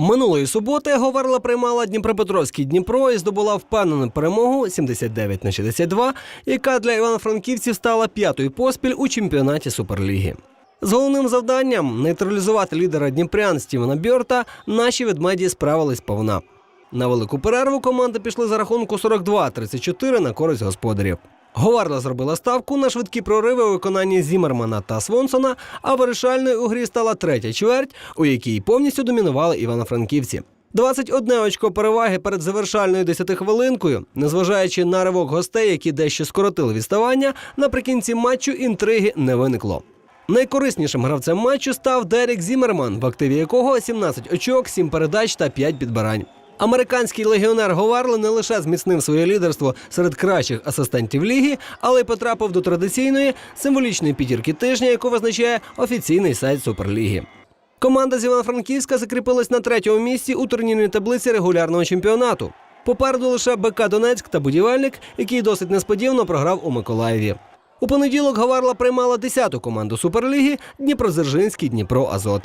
Минулої суботи Говерла приймала Дніпропетровський Дніпро і здобула впевнену перемогу 79 на 62, яка для івано-франківців стала п'ятою поспіль у чемпіонаті Суперліги. З головним завданням нейтралізувати лідера Дніпрян Стівена Бьорта наші ведмеді справились повна. На велику перерву команди пішли за рахунку 42-34 на користь господарів. Говарла зробила ставку на швидкі прориви у виконанні Зімермана та Свонсона, а вирішальною у грі стала третя чверть, у якій повністю домінували івано-франківці. 21 очко переваги перед завершальною 10-хвилинкою, незважаючи на ривок гостей, які дещо скоротили відставання, наприкінці матчу інтриги не виникло. Найкориснішим гравцем матчу став Дерек Зімерман, в активі якого 17 очок, 7 передач та 5 підбирань. Американський легіонер Говарли не лише зміцнив своє лідерство серед кращих асистентів ліги, але й потрапив до традиційної символічної п'ятірки тижня, яку визначає офіційний сайт Суперліги. Команда з Івано-Франківська закріпилась на третьому місці у турнірній таблиці регулярного чемпіонату. Попереду лише БК Донецьк та будівельник, який досить несподівано програв у Миколаєві. У понеділок Гаварла приймала 10-ту команду Суперліги Дніпродзержинський Дніпро Азот.